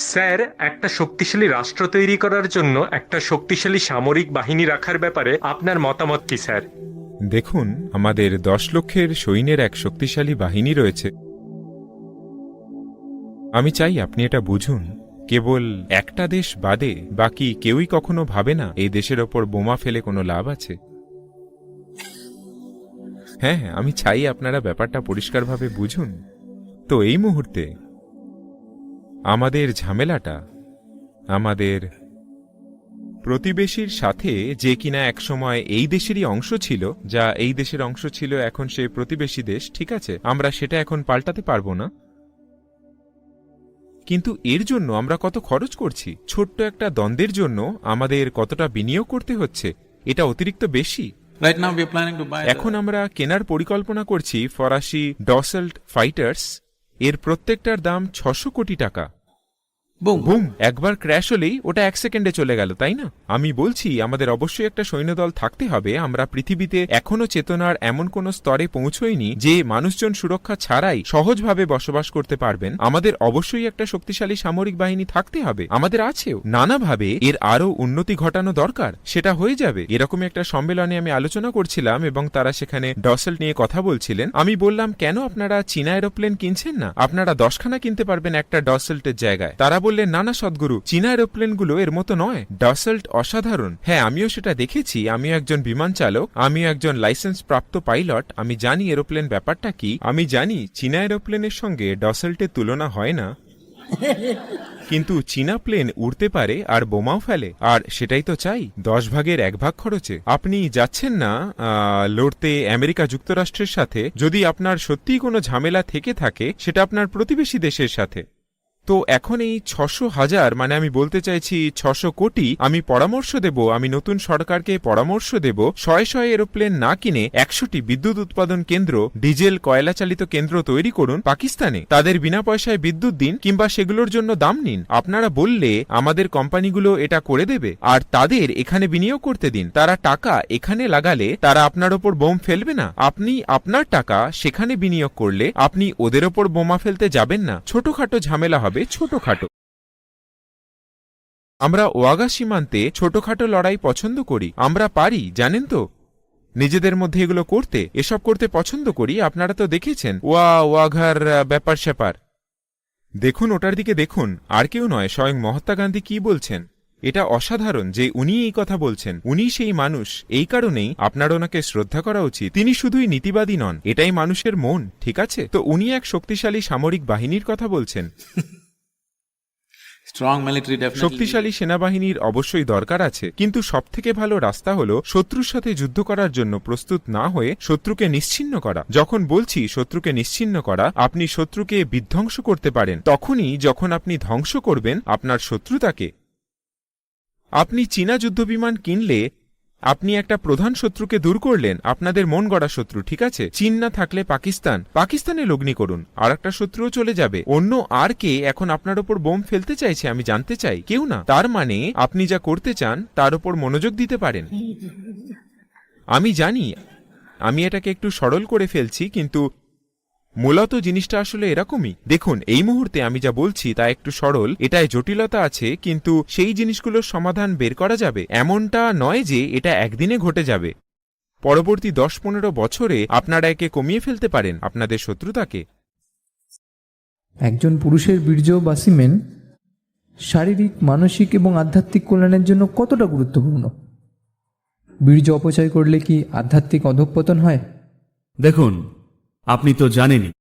Sir একটা শক্তিশালী রাষ্ট্র তৈরি করার জন্য একটা শক্তিশালী সামরিক বাহিনী রাখার ব্যাপারে আপনার মতামত কি স্যার? দেখুন আমাদের দশ লক্ষের সৈন্যের এক শক্তিশালী বাহিনী রয়েছে। আমি চাই আপনি এটা বুঝুন। কেবল একটা দেশ বাদে বাকি কেউই কখনো ভাবে না এই দেশের ওপর বোমা ফেলে কোনো লাভ আছে। হ্যাঁ হ্যাঁ, আমি চাই আপনারা ব্যাপারটা পরিষ্কারভাবে বুঝুন। তো এই মুহূর্তে আমাদের ঝামেলাটা আমাদের প্রতিবেশীর সাথে যে কিনা একসময় এই দেশেরই অংশ ছিল যা এই দেশের অংশ ছিল এখন সে প্রতিবেশী দেশ ঠিক আছে? আমরা সেটা এখন পাল্টাতে পারব না। কিন্তু এর জন্য আমরা কত খরচ করছি? ছোট্ট একটা দ্বন্দ্বের জন্য আমাদের কতটা বিনিয়োগ করতে হচ্ছে? এটা অতিরিক্ত বেশি। এখন আমরা কেনার পরিকল্পনা করছি ফরাসি ডসল্ট ফাইটার্স এর প্রত্যেকটার দাম ছশো কোটি টাকা। Boom. বুম। একবার ক্র্যাশ হলেই ওটা এক সেকেন্ডে চলে গেল তাই না? আমি বলছি আমাদের অবশ্যই একটা সৈন্যদল থাকতে হবে। আমরা পৃথিবীতে এখনও চেতনার এমন কোন স্তরে পৌঁছইনি যে মানুষজন সুরক্ষা ছাড়াই সহজভাবে বসবাস করতে পারবেন। আমাদের অবশ্যই একটা শক্তিশালী সামরিক বাহিনী থাকতে হবে। আমাদের আছেও। নানাভাবে এর আরও উন্নতি ঘটানো দরকার। সেটা হয়ে যাবে। এরকমই একটা সম্মেলনে আমি আলোচনা করছিলাম এবং তারা সেখানে ডসেল নিয়ে কথা বলছিলেন। আমি বললাম কেন আপনারা চীনা এরোপ্লেন কিনছেন না? আপনারা দশখানা কিনতে পারবেন একটা ডসেল্টের জায়গায়। তারা বললেন না না সদ্গুরু, চীনা এরোপ্লেনগুলো এর মতো নয়। ডসেল্ট অসাধারণ। হ্যাঁ আমিও সেটা দেখেছি। আমিও একজন বিমান চালক আমিও একজন লাইসেন্স প্রাপ্ত পাইলট, আমি জানি এরোপ্লেন ব্যাপারটা কি। আমি জানি চীনা এরোপ্লেনের সঙ্গে ডসেল্টের তুলনা হয় না। কিন্তু চীনা প্লেন উড়তে পারে আর বোমাও ফেলে। আর সেটাই তো চাই, দশ ভাগের এক ভাগ খরচে। আপনি যাচ্ছেন না লড়তে আমেরিকা যুক্তরাষ্ট্রের সাথে। যদি আপনার সত্যিই কোনো ঝামেলা থেকে থাকে, সেটা আপনার প্রতিবেশী দেশের সাথে। তো এখন এই ছশো হাজার মানে আমি বলতে চাইছি ছশো কোটি, আমি পরামর্শ দেব, আমি নতুন সরকারকে পরামর্শ দেব, শয়ে শয়ে এরোপ্লেন না কিনে একশোটি বিদ্যুৎ উৎপাদন কেন্দ্র, ডিজেল কয়লা চালিত কেন্দ্র তৈরি করুন পাকিস্তানে। তাদের বিনা পয়সায় বিদ্যুৎ দিন কিংবা সেগুলোর জন্য দাম নিন। আপনারা বললে আমাদের কোম্পানিগুলো এটা করে দেবে, আর তাদের এখানে বিনিয়োগ করতে দিন। তারা টাকা এখানে লাগালে তারা আপনার ওপর বোম ফেলবে না। আপনি আপনার টাকা সেখানে বিনিয়োগ করলে আপনি ওদের ওপর বোমা ফেলতে যাবেন না। ছোটখাটো ঝামেলা হবে। ছোটখাটো। আমরা ওয়াগা সীমান্তে ছোটখাটো লড়াই পছন্দ করি। আমরা পারি, জানেন তো? নিজেদের মধ্যে এগুলো করতে, এসব করতে পছন্দ করি। আপনারা তো দেখেছেন। ওয়া, ওয়াঘার ব্যাপার স্যাপার। দেখুন, ওটার দিকে দেখুন। আর কেউ নয়, স্বয়ং মহাত্মা গান্ধী কি বলছেন? এটা অসাধারণ যে উনি এই কথা বলছেন। উনি সেই মানুষ। এই কারণেই আপনার ওনাকে শ্রদ্ধা করা উচিত। তিনি শুধুই নীতিবাদী নন। এটাই মানুষের মন, ঠিক আছে? তো উনি এক শক্তিশালী সামরিক বাহিনীর কথা বলছেন. শক্তিশালী সেনাবাহিনীর অবশ্যই দরকার আছে, কিন্তু সবথেকে ভালো রাস্তা হলো শত্রুর সাথে যুদ্ধ করার জন্য প্রস্তুত না হয়ে শত্রুকে নিশ্চিন্ন করা। যখন বলছি শত্রুকে নিশ্চিন্ন করা, আপনি শত্রুকে বিধ্বংস করতে পারেন। তখনই যখন আপনি ধ্বংস করবেন, আপনার শত্রুতাকে আপনি চীনা যুদ্ধবিমান কিনলে আপনি একটা প্রধান শত্রুকে দূর করলেন, আপনাদের মন গড়া শত্রু, ঠিক আছে? চীন না থাকলে পাকিস্তান? পাকিস্তানে লগ্নি করুন আর একটা শত্রুও চলে যাবে। অন্য আর কে এখন আপনার ওপর বোম ফেলতে চাইছে, আমি জানতে চাই, কেউ না। তার মানে আপনি যা করতে চান, তার ওপর মনোযোগ দিতে পারেন। আমি জানি, আমি এটাকে একটু সরল করে ফেলছি, কিন্তু মূলত জিনিসটা আসলে এরকমই। দেখুন এই মুহূর্তে আমি যা বলছি তা একটু সরল এটায় জটিলতা আছে কিন্তু সেই জিনিসগুলোর সমাধান বের করা যাবে। এমনটা নয় যে এটা একদিনে ঘটে যাবে। পরবর্তী দশ পনেরো বছরে আপনারা একে কমিয়ে ফেলতে পারেন আপনাদের শত্রুতাকে। একজন পুরুষের বীর্য বা সিমেন শারীরিক মানসিক এবং আধ্যাত্মিক কল্যাণের জন্য কতটা গুরুত্বপূর্ণ? বীর্য অপচয় করলে কি আধ্যাত্মিক অধঃপতন হয়? দেখুন আপনি তো জানেনই।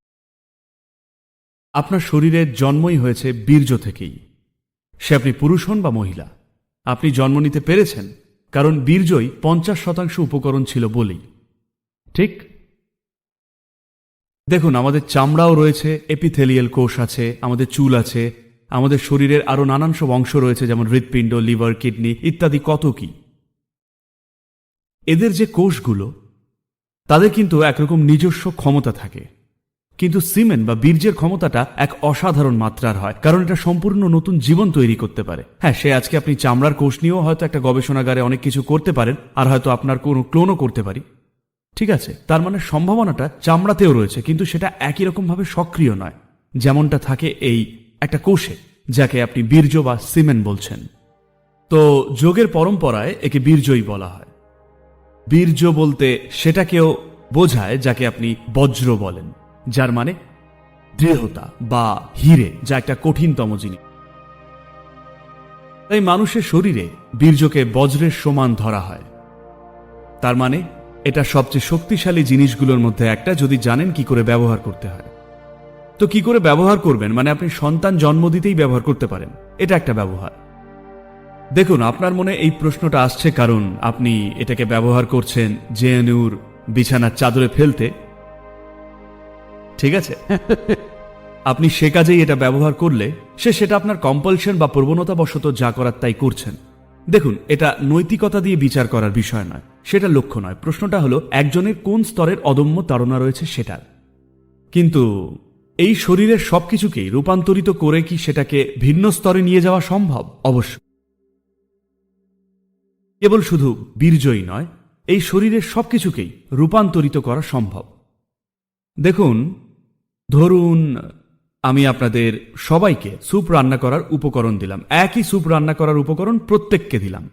আপনার শরীরের জন্মই হয়েছে বীর্য থেকেই। সে আপনি পুরুষ হন বা মহিলা, আপনি জন্ম নিতে পেরেছেন, কারণ বীর্যই পঞ্চাশ শতাংশ উপকরণ ছিল বলেই। ঠিক? দেখুন, আমাদের চামড়াও রয়েছে এপিথেলিয়াল কোষ আছে, আমাদের চুল আছে, আমাদের শরীরের আরও নানান সব অংশ রয়েছে, যেমন হৃৎপিণ্ড, লিভার, কিডনি ইত্যাদি কত কি। এদের যে কোষগুলো তাদের কিন্তু একরকম নিজস্ব ক্ষমতা থাকে। কিন্তু সিমেন্ট বা বীর্যের ক্ষমতাটা এক অসাধারণ মাত্রার হয়, কারণ এটা সম্পূর্ণ নতুন জীবন তৈরি করতে পারে। হ্যাঁ সে আজকে আপনি চামড়ার কোষ নিয়েও হয়তো একটা গবেষণাগারে অনেক কিছু করতে পারেন, আর হয়তো আপনার কোনো ক্লোনও করতে পারি। ঠিক আছে, তার মানে সম্ভাবনাটা চামড়াতেও রয়েছে, কিন্তু সেটা একই রকমভাবে সক্রিয় নয়। যেমনটা থাকে এই একটা কোষে, যাকে আপনি বীর্য বা সিমেন বলছেন। তো যোগের পরম্পরায় একে বীর্যই বলা হয়। বীর্য বলতে সেটাকেও বোঝায় যাকে আপনি বজ্র বলেন, যার মানে দৃঢ়তা বা হিরে, যা একটা কঠিনতম জিনিস। তাই মানুষের শরীরে বীর্যকে বজ্রের সমান ধরা হয়। তার মানে এটা সবচেয়ে শক্তিশালী জিনিসগুলোর মধ্যে একটা, যদি জানেন কি করে ব্যবহার করতে হয়। তো কি করে ব্যবহার করবেন? মানে আপনি সন্তান জন্ম দিতেই ব্যবহার করতে পারেন। এটা একটা ব্যবহার। দেখুন, আপনার মনে এই প্রশ্নটা আসছে কারণ আপনি এটাকে ব্যবহার করছেন জেএনইউর বিছানার চাদরে ফেলতে। ঠিক আছে? আপনি সে কাজেই এটা ব্যবহার করলে সে সেটা আপনার কম্পালশন বা প্রবণতাবশত যা করার তাই করছেন। দেখুন, এটা নৈতিকতা দিয়ে বিচার করার বিষয় নয়, সেটা লক্ষ্য নয়। প্রশ্নটা হলো, একজনের কোন স্তরের অদম্য তাড়না রয়েছে সেটার? কিন্তু এই শরীরের সবকিছুকেই রূপান্তরিত করে কি সেটাকে ভিন্ন স্তরে নিয়ে যাওয়া সম্ভব? অবশ্য কেবল শুধু বীর্যই নয়, এই শরীরের সবকিছুকেই রূপান্তরিত করা সম্ভব। দেখুন, ধরুন, আমি আপনাদের সবাইকে স্যুপ রান্না করার উপকরণ দিলাম। একই স্যুপ রান্না করার উপকরণ প্রত্যেককে দিলাম।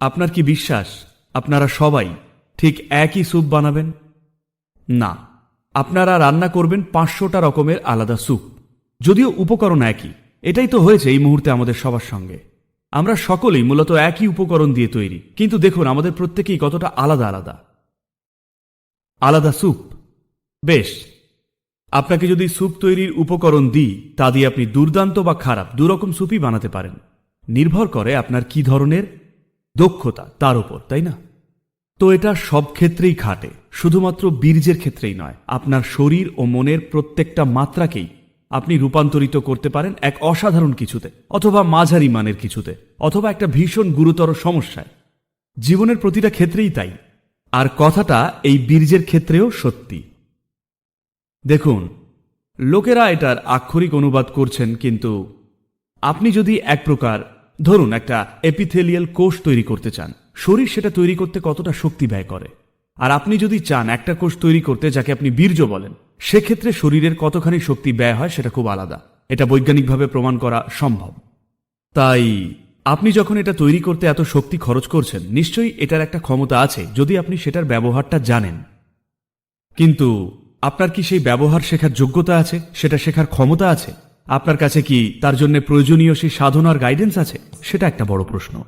আপনার কি বিশ্বাস? আপনারা সবাই ঠিক একই স্যুপ বানাবেন? না। আপনারা রান্না করবেন পাঁচশোটা রকমের আলাদা স্যুপ। যদিও উপকরণ একই। এটাই তো হয়েছে এই মুহূর্তে আমাদের সবার সঙ্গে। আমরা সকলেই মূলত একই উপকরণ দিয়ে তৈরি। কিন্তু দেখুন, আমাদের প্রত্যেকেই কতটা আলাদা আলাদা। আলাদা স্যুপ। বেশ। আপনাকে যদি স্যুপ তৈরির উপকরণ দিই, তা দিয়ে আপনি দুর্দান্ত বা খারাপ দুরকম স্যুপই বানাতে পারেন। নির্ভর করে আপনার কি ধরনের দক্ষতা তার উপর, তাই না? তো এটা সব ক্ষেত্রেই খাটে। শুধুমাত্র বীর্যের ক্ষেত্রেই নয়, আপনার শরীর ও মনের প্রত্যেকটা মাত্রাকেই আপনি রূপান্তরিত করতে পারেন এক অসাধারণ কিছুতে, অথবা মাঝারি মানের কিছুতে, অথবা একটা ভীষণ গুরুতর সমস্যায়। জীবনের প্রতিটা ক্ষেত্রেই তাই। আর কথাটা এই বীর্যের ক্ষেত্রেও সত্যি। দেখুন, লোকেরা এটার আক্ষরিক অনুবাদ করছেন কিন্তু আপনি যদি এক প্রকার, ধরুন একটা এপিথেলিয়াল কোষ তৈরি করতে চান, শরীর সেটা তৈরি করতে কতটা শক্তি ব্যয় করে? আর আপনি যদি চান একটা কোষ তৈরি করতে যাকে আপনি বীর্য বলেন সেক্ষেত্রে শরীরের কতখানি শক্তি ব্যয় হয় সেটা খুব আলাদা। এটা বৈজ্ঞানিকভাবে প্রমাণ করা সম্ভব। তাই, আপনি যখন এটা তৈরি করতে এত শক্তি খরচ করছেন, নিশ্চয়ই এটার একটা ক্ষমতা আছে, যদি আপনি সেটার ব্যবহারটা জানেন। কিন্তু, আপনার কি সেই ব্যবহার শেখার যোগ্যতা আছে? সেটা শেখার ক্ষমতা আছে? আপনার কাছে কি তার জন্য প্রয়োজনীয় সেই সাধনার গাইডেন্স আছে? সেটা একটা বড় প্রশ্ন।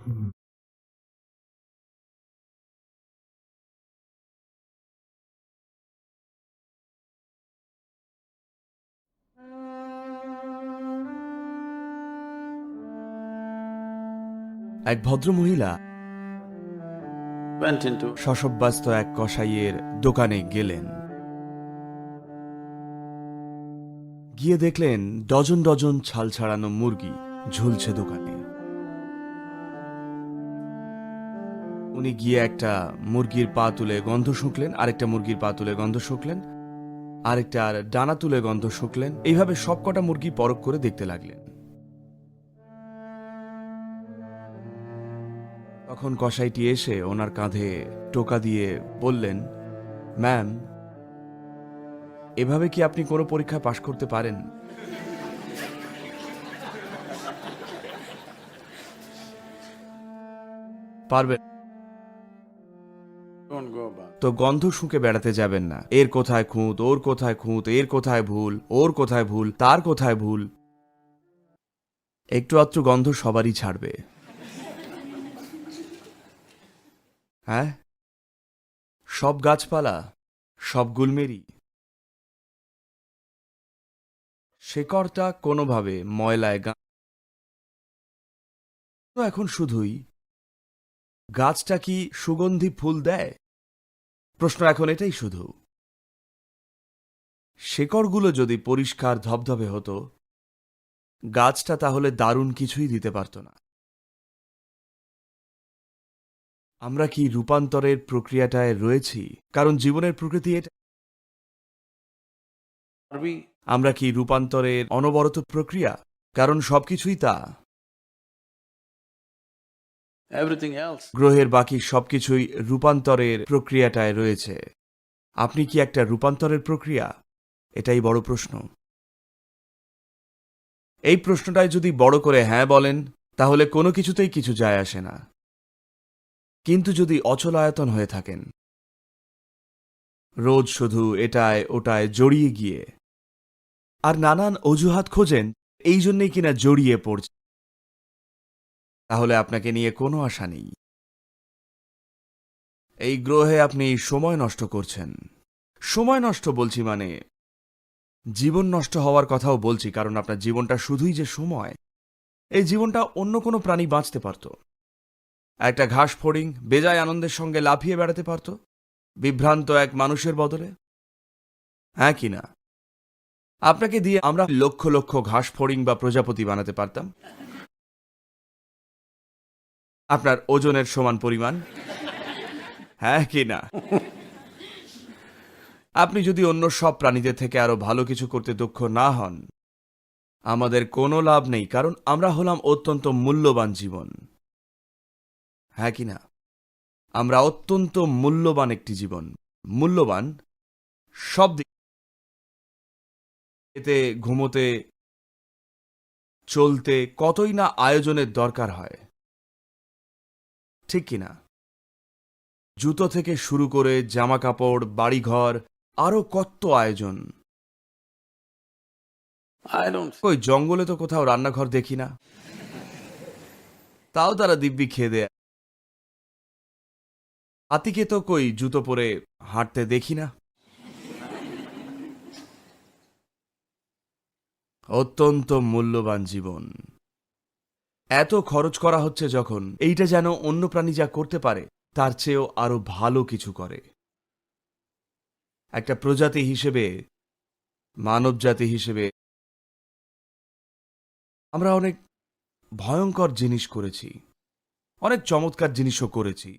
এক ভদ্রমহিলা শশব্যস্ত এক কসাইয়ের দোকানে গেলেন। গিয়ে দেখলেন ডজন ডজন ছাল ছাড়ানো মুরগি ঝুলছে দোকানে। উনি গিয়ে একটা মুরগির পা তুলে গন্ধ শুঁকলেন আরেকটা মুরগির পা তুলে গন্ধ শুঁকলেন আরেকটা আর ডানা তুলে গন্ধ শুঁকলেন। এইভাবে সবকটা মুরগি পরখ করে দেখতে লাগলেন। তখন কসাইটি এসে ওনার কাঁধে টোকা দিয়ে বললেন, ম্যাম, এভাবে কি আপনি কোনো পরীক্ষায় পাশ করতে পারেন? পারবেন. তো গন্ধ শুঁকে বেড়াতে যাবেন না। এর কোথায় খুঁত, ওর কোথায় খুঁত, এর কোথায় ভুল, ওর কোথায় ভুল, তার কোথায় ভুল? একটু আত্র গন্ধ সবারই ছাড়বে। হ্যাঁ? সব গাছপালা, সব গুলমেরি শেকড়টা কোনোভাবে ময়লায় গা তো এখন শুধুই, গাছটা কি সুগন্ধি ফুল দেয়? প্রশ্ন এখন এটাই শুধু। শেকড়গুলো যদি পরিষ্কার ধবধবে হতো, গাছটা তাহলে দারুণ কিছুই দিতে পারত না। আমরা কি রূপান্তরের প্রক্রিয়াটায় রয়েছি? কারণ জীবনের প্রকৃতি এটা। আমরা কি রূপান্তরের অনবরত প্রক্রিয়া? কারণ সবকিছুই তা। গ্রহের বাকি সবকিছুই রূপান্তরের প্রক্রিয়াটায় রয়েছে। আপনি কি একটা রূপান্তরের প্রক্রিয়া? এটাই বড় প্রশ্ন। এই প্রশ্নটায় যদি বড় করে হ্যাঁ বলেন তাহলে কোনো কিছুতেই কিছু যায় আসে না। কিন্তু যদি অচলায়তন হয়ে থাকেন, রোজ শুধু এটায় ওটায় জড়িয়ে গিয়ে। আর নানান অজুহাত খোঁজেন, এই জন্যেই কিনা জড়িয়ে পড়ছে। তাহলে আপনাকে নিয়ে কোনো আশা নেই। এই গ্রহে আপনি সময় নষ্ট করছেন। সময় নষ্ট বলছি মানে জীবন নষ্ট হওয়ার কথাও বলছি, কারণ আপনার জীবনটা শুধুই যে সময়, এই জীবনটা অন্য কোনো প্রাণী বাঁচতে পারত। একটা ঘাস ফড়িং বেজায় আনন্দের সঙ্গে লাফিয়ে বেড়াতে পারত, বিভ্রান্ত এক মানুষের বদলে? হ্যাঁ কি না? আপনাকে দিয়ে আমরা লক্ষ লক্ষ ঘাস ফড়িং বা প্রজাপতি বানাতে পারতাম। আপনার ওজনের সমান পরিমাণ? হ্যাঁ কি না? আপনি যদি অন্য সব প্রাণীদের থেকে আরও ভালো কিছু করতে দক্ষ না হন, আমাদের কোনো লাভ নেই, কারণ আমরা হলাম অত্যন্ত মূল্যবান জীবন। হ্যাঁ কি না? আমরা অত্যন্ত মূল্যবান একটি জীবন। মূল্যবান সব দিক এতে ঘুমোতে চলতে কতই না আয়োজনের দরকার হয়। ঠিক কিনা জুতো থেকে শুরু করে জামা কাপড় বাড়িঘর আরও কত আয়োজন। Don't. জঙ্গলে তো কোথাও রান্নাঘর দেখি না। তাও তারা দিব্যি খেয়ে দেয়। হাতিকে তো কই জুতো পরে হাঁটতে দেখি না। অত্যন্ত মূল্যবান জীবন। এত খরচ করা হচ্ছে যখন এইটা যেন অন্য প্রাণী যা করতে পারে, তার চেয়েও আরও ভালো কিছু করে। একটা প্রজাতি হিসেবে মানব জাতি হিসেবে আমরা অনেক ভয়ঙ্কর জিনিস করেছি। অনেক চমৎকার জিনিসও করেছি।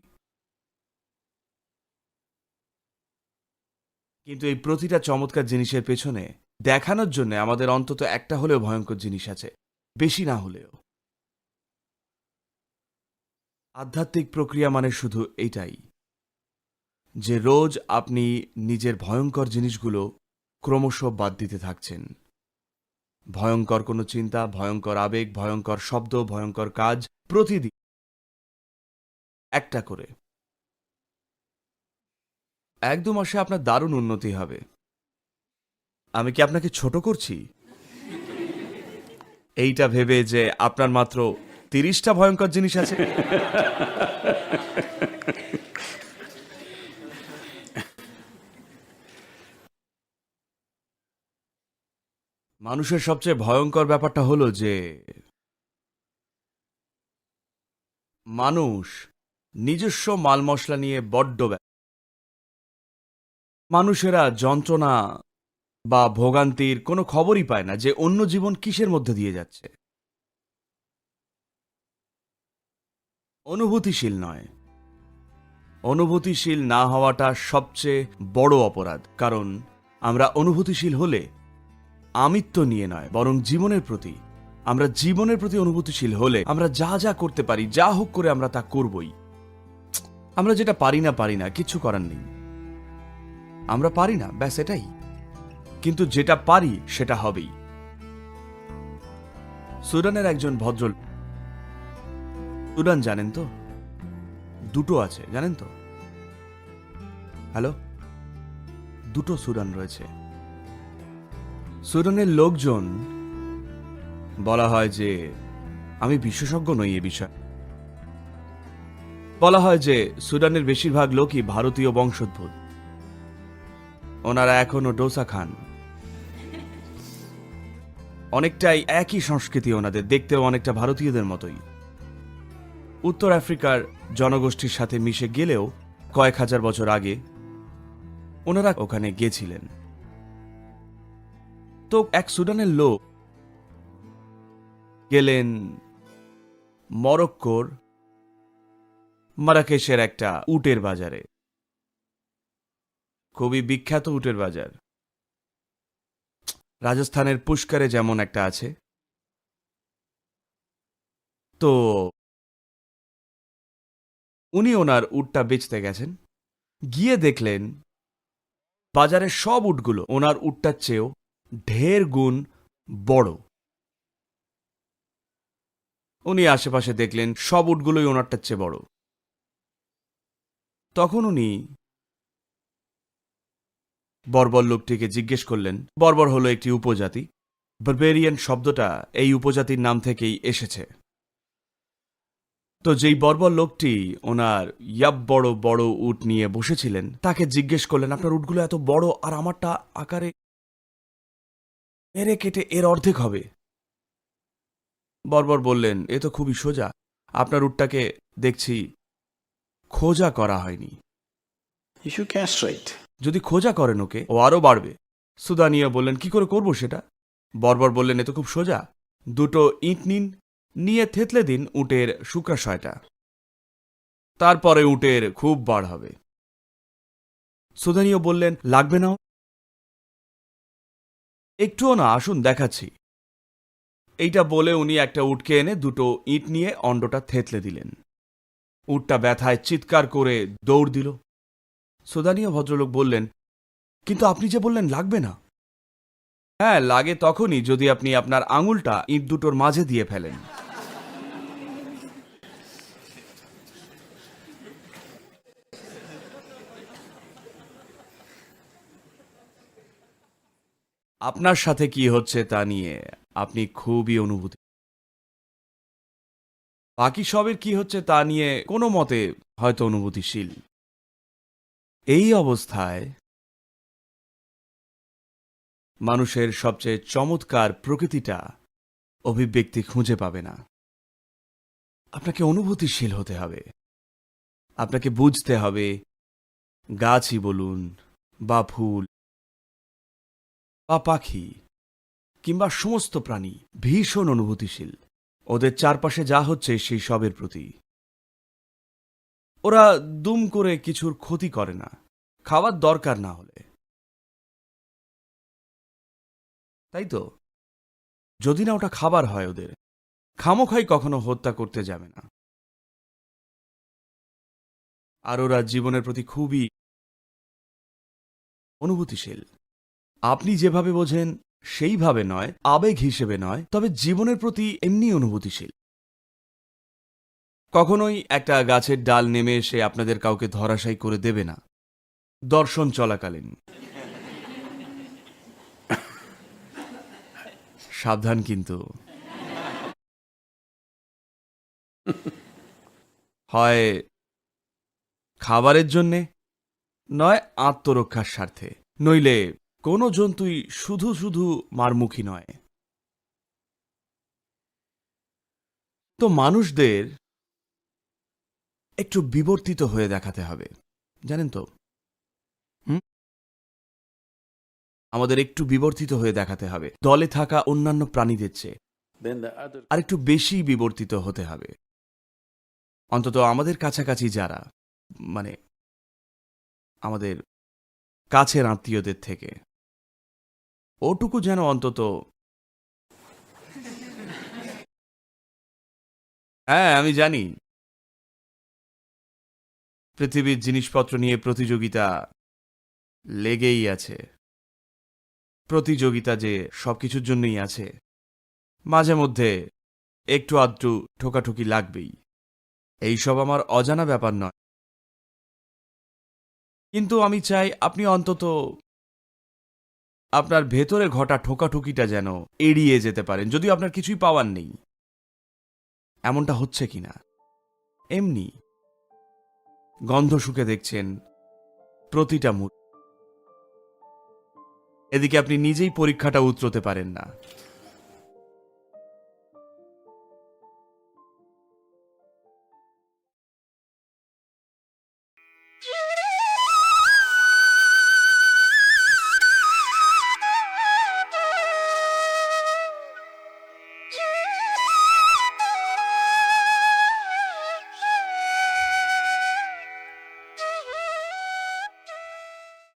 কিন্তু এই প্রতিটা চমৎকার জিনিসের পেছনে দেখানোর জন্য আমাদের অন্তত একটা হলেও ভয়ঙ্কর জিনিস আছে, বেশি না হলেও। আধ্যাত্মিক প্রক্রিয়া মানে শুধু এইটাই, যে রোজ আপনি নিজের ভয়ঙ্কর জিনিসগুলো ক্রমশ বাদ দিতে থাকছেন। ভয়ঙ্কর কোনো চিন্তা, ভয়ঙ্কর আবেগ, ভয়ঙ্কর শব্দ, ভয়ঙ্কর কাজ প্রতিদিন একটা করে। এক দু মাসে আপনার দারুণ উন্নতি হবে। আমি কি আপনাকে ছোট করছি? এইটা ভেবে যে আপনার মাত্র তিরিশটা ভয়ঙ্কর জিনিস আছে। মানুষের সবচেয়ে ভয়ঙ্কর ব্যাপারটা হলো যে, মানুষ নিজস্ব মাল মশলা নিয়ে বড্ড। মানুষেরা যন্ত্রণা বা ভোগান্তির কোনো খবরই পায় না যে অন্য জীবন কিসের মধ্যে দিয়ে যাচ্ছে। অনুভূতিশীল নয়। অনুভূতিশীল না হওয়াটা সবচেয়ে বড় অপরাধ, কারণ আমরা অনুভূতিশীল হলে আমিত্ব নিয়ে নয়, বরং জীবনের প্রতি। আমরা জীবনের প্রতি অনুভূতিশীল হলে আমরা যা যা করতে পারি, যা হোক করে আমরা তা করবই। আমরা যেটা পারি না পারি না, কিছু করার নেই। আমরা পারি না, ব্যাস এটাই। কিন্তু যেটা পারি, সেটা হবেই। সুদানের একজন ভদ্র সুদান, জানেন তো? দুটো আছে, জানেন তো? হ্যালো? দুটো সুদান রয়েছে। সুদানের লোকজন বলা হয় যে, আমি বিশেষজ্ঞ নই এ বিষয়ে। বলা হয় যে, সুদানের বেশিরভাগ লোকই ভারতীয় বংশোদ্ভূত। ওনারা এখনও ডোসা খান। অনেকটাই একই সংস্কৃতি ওনাদের, দেখতেও অনেকটা ভারতীয়দের মতোই। উত্তর আফ্রিকার জনগোষ্ঠীর সাথে মিশে গেলেও কয়েক হাজার বছর আগে ওনারা ওখানে গেছিলেন। তো এক সুডানের লোক গেলেন মরক্কোর মারাকেশের একটা উটের বাজারে। খুবই বিখ্যাত উটের বাজার। রাজস্থানের পুষ্কারে যেমন একটা আছে। তো উনি ওনার উটটা বেচতে গেছেন। গিয়ে দেখলেন বাজারের সব উটগুলো ওনার উটটার চেয়েও ঢের গুণ বড়। উনি আশেপাশে দেখলেন সব উটগুলোই ওনারটার চেয়ে বড়। তখন উনি বর্বর লোকটিকে জিজ্ঞেস করলেন, বর্বর হলো একটি উপজাতি? বারবেরিয়ান শব্দটা এই উপজাতির নাম থেকেই এসেছে। তো যেই বর্বর লোকটি ওনার ইয়াব বড় বড় উট নিয়ে বসেছিলেন, তাকে জিজ্ঞেস করলেন, আপনার উটগুলো এত বড় আর আমারটা আকারে মেরে কেটে এর অর্ধেক হবে? বর্বর বললেন, এ তো খুবই সোজা, আপনার উটটাকে দেখছি খোঁজা করা হয়নি। You should castrate. যদি খোঁজা করেন ওকে, ও আরও বাড়বে। সুদানিয়া বললেন, কি করে করব সেটা? বর্বর বললেন, এ তো খুব সোজা। দুটো ইট নিন, নিয়ে থেতলে দিন উটের শুক্রাশয়টা তারপরে উটের খুব বাড় হবে। সুদানিয়া বললেন, লাগবে না একটুও না, আসুন, দেখাচ্ছি। এইটা বলে উনি একটা উটকে এনে দুটো ইট নিয়ে অন্ডটা থেতলে দিলেন। উটটা ব্যথায় চিৎকার করে দৌড় দিল। সুদানীয় ভদ্রলোক বললেন, কিন্তু আপনি যে বললেন লাগবে না? হ্যাঁ লাগে তখনই যদি আপনি আপনার আঙুলটা ইট দুটোর মাঝে দিয়ে ফেলেন। আপনার সাথে কি হচ্ছে তা নিয়ে আপনি খুবই অনুভূতি বাকি সবের কি হচ্ছে তা নিয়ে কোনো মতে হয়তো অনুভূতিশীল। এই অবস্থায় মানুষের সবচেয়ে চমৎকার প্রকৃতিটা অভিব্যক্তি খুঁজে পাবে না। আপনাকে অনুভূতিশীল হতে হবে। আপনাকে বুঝতে হবে, গাছই বলুন বা ফুল বা পাখি কিংবা সমস্ত প্রাণী ভীষণ অনুভূতিশীল। ওদের চারপাশে যা হচ্ছে সেই সবের প্রতি। ওরা দুম করে কিছুর ক্ষতি করে না। খাওয়ার দরকার না হলে। তাই তো? যদি না ওটা খাবার হয় ওদের, খামোখাই কখনো হত্যা করতে যাবে না। আর ওরা জীবনের প্রতি খুবই অনুভূতিশীল। আপনি যেভাবে বোঝেন, সেইভাবে নয়, আবেগ হিসেবে নয়, তবে জীবনের প্রতি এমনি অনুভূতিশীল। কখনোই একটা গাছের ডাল নেমে এসে আপনাদের কাউকে ধরাশায়ী করে দেবে না। দর্শন চলাকালীন। সাবধান কিন্তু। হয় খাবারের জন্যে, নয় আত্মরক্ষার স্বার্থে। নইলে কোনো জন্তুই শুধু শুধু মারমুখী নয়। তো মানুষদের একটু বিবর্তিত হয়ে দেখাতে হবে, জানেন তো? আমাদের একটু বিবর্তিত হয়ে দেখাতে হবে। দলে থাকা অন্যান্য প্রাণীদের চেয়ে। আর একটু বেশি বিবর্তিত হতে হবে। অন্তত আমাদের কাছাকাছি যারা মানে আমাদের কাছের আত্মীয়দের থেকে। ওটুকু যেন অন্তত হ্যাঁ আমি জানি। পৃথিবীর জিনিসপত্র নিয়ে প্রতিযোগিতা লেগেই আছে। প্রতিযোগিতা যে সবকিছুর জন্যই আছে। মাঝে মধ্যে একটু আধটু ঠোকাঠুকি লাগবেই। এইসব আমার অজানা ব্যাপার নয়। কিন্তু আমি চাই আপনি অন্তত আপনার ভেতরে ঘটা ঠোকাঠুকিটা যেন এড়িয়ে যেতে পারেন, যদিও আপনার কিছুই পাওয়ার নেই। এমনটা হচ্ছে কিনা? এমনি গন্ধ শুকে দেখছেন প্রতিটা মুহূর্ত। এদিকে আপনি নিজেই পরীক্ষাটা উতরোতে পারেন না।